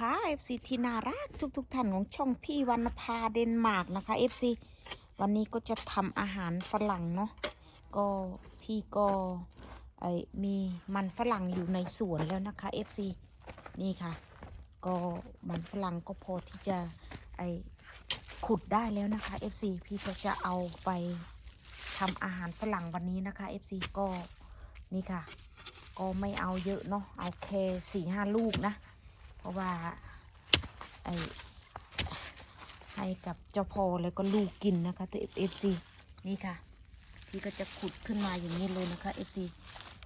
ค่ะ FC ที่น่ารักทุกๆท่านของช่องพี่วรรณภาเดนมาร์กนะคะ FC วันนี้ก็จะทำอาหารฝรั่งเนาะก็พี่ก็ไอมีมันฝรั่งอยู่ในสวนแล้วนะคะ FC นี่ค่ะ ก็มันฝรั่งก็พอที่จะไอขุดได้แล้วนะคะ FC พี่ก็จะเอาไปทำอาหารฝรั่งวันนี้นะคะ FC ก็นี่ค่ะ ก็ไม่เอาเยอะเนาะเอาแค่สี่ห้าลูกนะ เพราะว่าไอให้กับเจ้าพ่อแล้วก็ลูกกินนะคะตัวเอฟซีนี่ค่ะ พี่ก็จะขุดขึ้นมาอย่างนี้เลยนะคะเอฟซี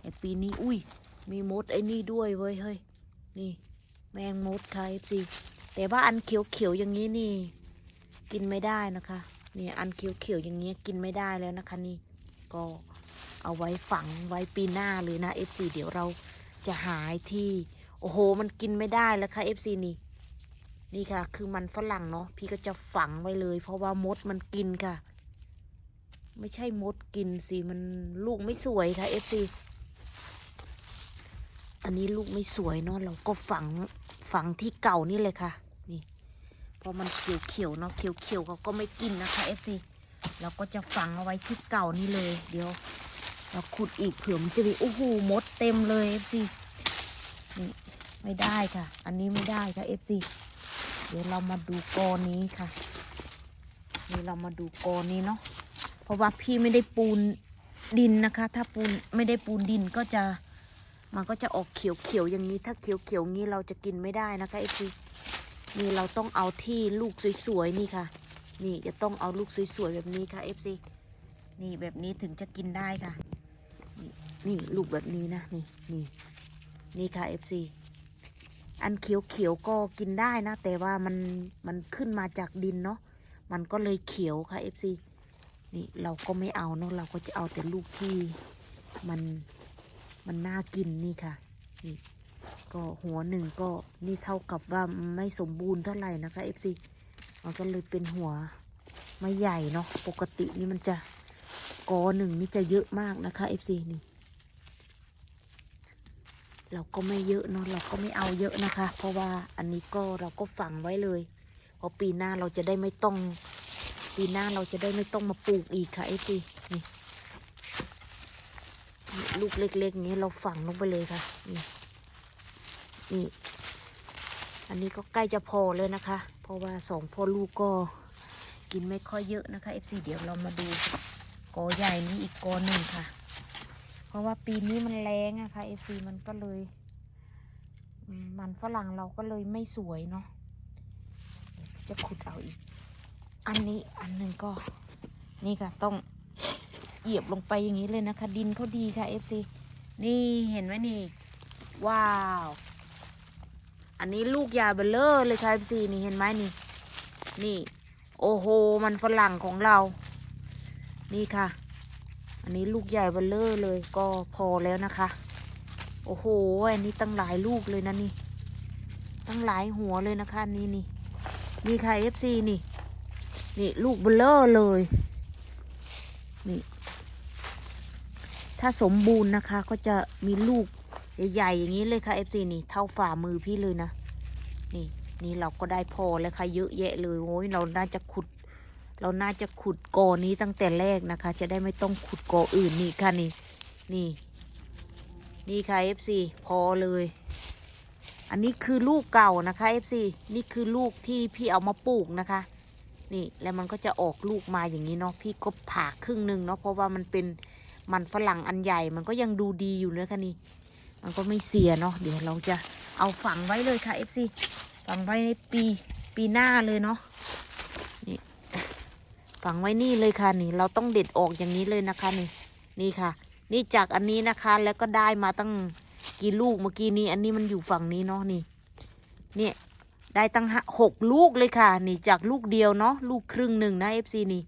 ไอปีนี้อุ้ย มีมดไอ้นี่ด้วยเว้ยเฮ้ยนี่แมงมดค่ะเอฟซีแต่ว่าอันเขียวๆอย่างนี้นี่ กินไม่ได้นะคะนี่อันเขียวๆอย่างเงี้ยกินไม่ได้แล้วนะคะนี่ก็เอาไว้ฝังไว้ปีหน้าเลยนะเอฟซีเดี๋ยวเราจะหายที่ โอ้โห มันกินไม่ได้แล้วค่ะ FC นี่นี่ค่ะ คือมันฝรั่งเนาะพี่ก็จะฝังไว้เลย เพราะว่ามดมันกินค่ะ ไม่ใช่มดกินสิมันลูกไม่สวยค่ะ FC อันนี้ลูกไม่สวยเนาะเราก็ฝังฝังที่เก่านี่เลยค่ะ นี่พราะมันเขียวๆเนาะเขียวๆเขาก็ไม่กินนะคะ FC เราก็จะฝังเอาไว้ที่เก่านี่เลย เดี๋ยว เราขุดอีกเผื่อมันจะมีโอ้โหมดเต็มเลย FC นี่ ไม่ได้ค่ะ อันนี้ไม่ได้ค่ะ FC เดี๋ยวเรามาดูกอนี้ค่ะนี่เรามาดูกอนี้เนาะเพราะว่าพี่ไม่ได้ปูนดินนะคะ ถ้าปูนไม่ได้ปูนดินก็จะมันก็จะออกเขียวๆอย่างนี้ ถ้าเขียวๆงี้เราจะกินไม่ได้นะคะ FC นี่เราต้องเอาที่ลูกสวยๆนี่ค่ะ นี่จะต้องเอาลูกสวยๆแบบนี้ค่ะ FC นี่แบบนี้ถึงจะกินได้ค่ะ นี่ลูกแบบนี้นะ นี่นี่นี่ค่ะ FC อั อันเขียวๆก็กินได้นะ แต่ว่ามันมันขึ้นมาจากดินเนาะมันก็เลยเขียวค่ะ FC นี่เราก็ไม่เอาเนาะเราก็จะเอาแต่ลูกที่มันมันน่ากินนี่ค่ะนี่ก็หัวหนึ่งก็นี่เท่ากับว่าไม่สมบูรณ์เท่าไหร่นะคะ FC มันก็เลยเป็นหัวไม่ใหญ่เนาะปกตินี่มันจะกอหนึ่งนี่จะเยอะมากนะคะ FC นี่ เราก็ไม่เยอะเนาะเราก็ไม่เอาเยอะนะคะ เพราะว่าอันนี้ก็เราก็ฝังไว้เลยเพราะปีหน้าเราจะได้ไม่ต้อง ปีหน้าเราจะได้ไม่ต้องมาปลูกอีกค่ะไอ้ปีนี่ลูกเล็กๆนี้เราฝังลงไปเลยค่ะนี่นี่อันนี้ก็ใกล้จะพอเลยนะคะ เพราะว่าสองพ่อลูกก็กินไม่ค่อยเยอะนะคะ FC เดี๋ยวเรามาดูกอใหญ่นี้อีกกอหนึ่งค่ะ ราะว่าปีนี้มันแรงอะค่ะ FC มันก็เลย มันฝรั่งเราก็เลยไม่สวยเนาะจะขุดเอาอีก อันนี้อันหนึ่งก็ นี่ค่ะต้องเหยียบลงไปอย่างนี้เลยนะคะ ดินเขาดีค่ะ FC นี่เห็นไหมนี่ ว้าว อันนี้ลูกยาเบลเลอร์เลยค่ะ FC นี่เห็นไหมนี่ นี่ โอ้โห มันฝรั่งของเรา นี่ค่ะ อันนี้ลูกใหญ่เบลเลอร์เลยก็พอแล้วนะคะ โอ้โห อันนี้ตั้งหลายลูกเลยนะนี่ ตั้งหลายหัวเลยนะคะนนี่นี่นี่ค่ะ FC นี่ นี่ลูกเบลเลอร์เลย นี่ ถ้าสมบูรณ์นะคะก็จะมีลูกใหญ่ๆอย่างนี้เลยค่ะ FC นี่ เท่าฝ่ามือพี่เลยนะ นี่ นี่เราก็ได้พอแล้วค่ะเยอะแยะเลยโอ้ยเราน่าจะขุด เราน่าจะขุดกอนี้ตั้งแต่แรกนะคะ จะได้ไม่ต้องขุดกออื่นนี่ค่ะนี่นี่ นี่ค่ะ FC พอเลย อันนี้คือลูกเก่านะคะ FC นี่คือลูกที่พี่เอามาปลูกนะคะ นี่แล้วมันก็จะออกลูกมาอย่างนี้เนาะพี่ก็ผ่าครึ่งหนึ่งเนาะเพราะว่ามันเป็นมันฝรั่งอันใหญ่มันก็ยังดูดีอยู่นะคะนี่มันก็ไม่เสียเนาะเดี๋ยวเราจะเอาฝังไว้เลยค่ะ FC ฝังไว้ในปีปีหน้าเลยเนาะ ฝังไว้นี่เลยค่ะนี่ เราต้องเด็ดออกอย่างนี้เลยนะคะนี่นี่ค่ะ นี่จากอันนี้นะคะแล้วก็ได้มาตั้งกี่ลูกเมื่อกี้นี้ อันนี้มันอยู่ฝั่งนี้เนาะนี่ เนี่ยได้ตั้งหกลูกเลยค่ะ นี่จากลูกเดียวเนาะลูกครึ่งหนึ่งนะเอฟซีนี่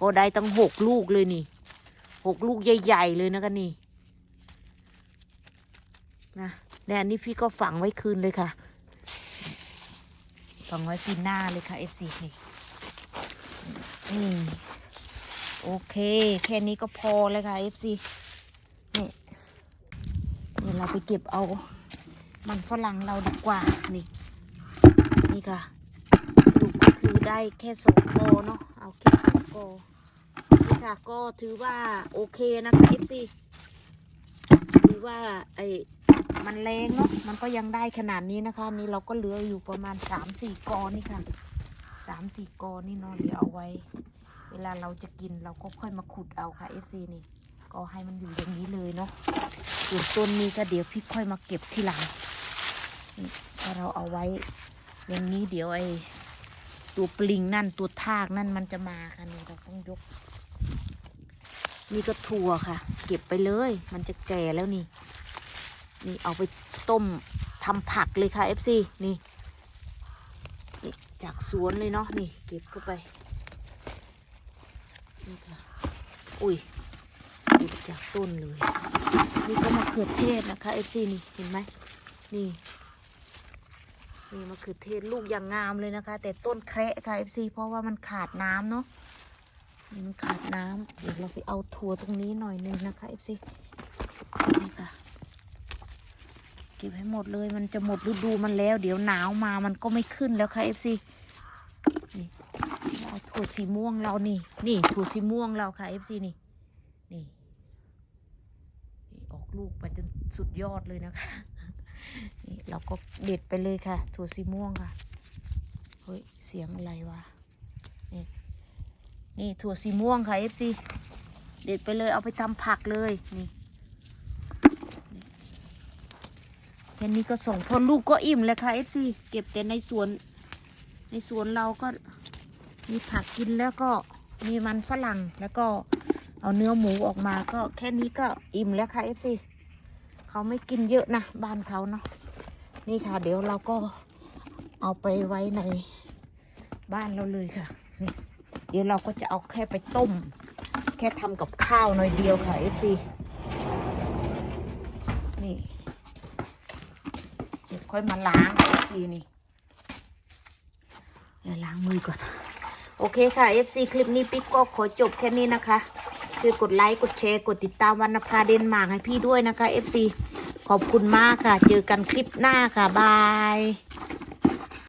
ก็ได้ตั้งหกลูกเลยนี่หกลูกใหญ่ ๆ เลยนะคะนี่นะและอันนี้พี่ก็ฝังไว้คืนเลยค่ะ ฝังไว้ปีหน้าเลยค่ะเอฟซีนี่ อืมโอเค แค่นี้ก็พอเลยค่ะ FC นี่เดี๋ยวเราไปเก็บเอา มันฝรั่งเราดีกว่า นี่ นี่ค่ะสรุปก็คือได้แค่สองกอเนาะ เอาแค่สองกอนี่ค่ะ ก็ถือว่าโอเคนะคะ FC ถือว่าไอ้มันแรงเนาะ มันก็ยังได้ขนาดนี้นะคะ นี่เราก็เหลืออยู่ประมาณสามสี่กอนี่ค่ะ สามสี่กอนี่เนาะเดี๋ยวเอาไว้ เวลาเราจะกินเราก็ค่อยมาขุดเอาค่ะ FC นี่ ก็ให้มันอยู่อย่างนี้เลยเนาะส่วนต้นนี้ก็เดี๋ยวพี่ค่อยมาเก็บทีหลังถ้าเราเอาไว้ อย่างนี้เดี๋ยวไอ้ตัวปลิงนั่นตัวทากนั่นมันจะมาค่ะนี่เราต้องยกนี่ก็ถั่วค่ะ เก็บไปเลย มันจะแก่แล้วนี่ นี่เอาไปต้มทำผักเลยค่ะ FC นี่นี่ จากสวนเลยเนาะนี่ เก็บเข้าไปนี่ค่ะอุ้ยเก็บจากต้นเลย นี่ก็มะเขือเทศนะคะ FC นี่เห็นไหมนี่นี่มะเขือเทศลูกอย่างงามเลยนะคะ แต่ต้นแคระค่ะ FC เพราะว่ามันขาดน้ำเนาะมันขาดน้ำเดี๋ยวเราไปเอาถั่วตรงนี้หน่อยนึงนะคะ FC นี่ค่ะ เก็บให้หมดเลย มันจะหมดฤดูมันแล้ว เดี๋ยวหนาวมามันก็ไม่ขึ้นแล้วค่ะ FC นี่เอาถั่วสีม่วงเรานี่ นี่ถั่วสีม่วงเราค่ะ FC นี่นี่ นี่ออกลูกไปจนสุดยอดเลยนะคะนี่เราก็เด็ดไปเลยค่ะ ถั่วสีม่วงค่ะ เฮ้ย เสียงอะไรวะ นี่ นี่ถั่วสีม่วงค่ะ FC เด็ดไปเลยเอาไปทำผักเลย นี่ ค่นี้ก็ส่งพอลูกก็อิ่มเลยค่ะ FC เก็บแต่ในสวน ในสวนเราก็มีผักกินแล้วก็มีมันฝรั่งแล้วก็เอาเนื้อหมูออกมาก็แค่นี้ก็อิ่มแล้วค่ะ FC เขาไม่กินเยอะนะบ้านเขาเนาะนี่ค่ะ เดี๋ยวเราก็เอาไปไว้ในบ้านเราเลยค่ะนี่เดี๋ยวเราก็จะเอาแค่ไปต้ม แค่ทำกับข้าวหน่อยเดียวค่ะ FC นี่เดี๋ยว ค่อยมาล้างค่ะ FC นี่เดี๋ยวล้างมือก่อน โอเคค่ะ FC คลิปนี้ปิ๊กก็ขอจบแค่นี้นะคะช่วยกดไลค์กดแชร์กดติดตามวรรณภาเดนมาร์กให้พี่ด้วยนะคะ FC ขอบคุณมากค่ะ เจอกันคลิปหน้าค่ะ บาย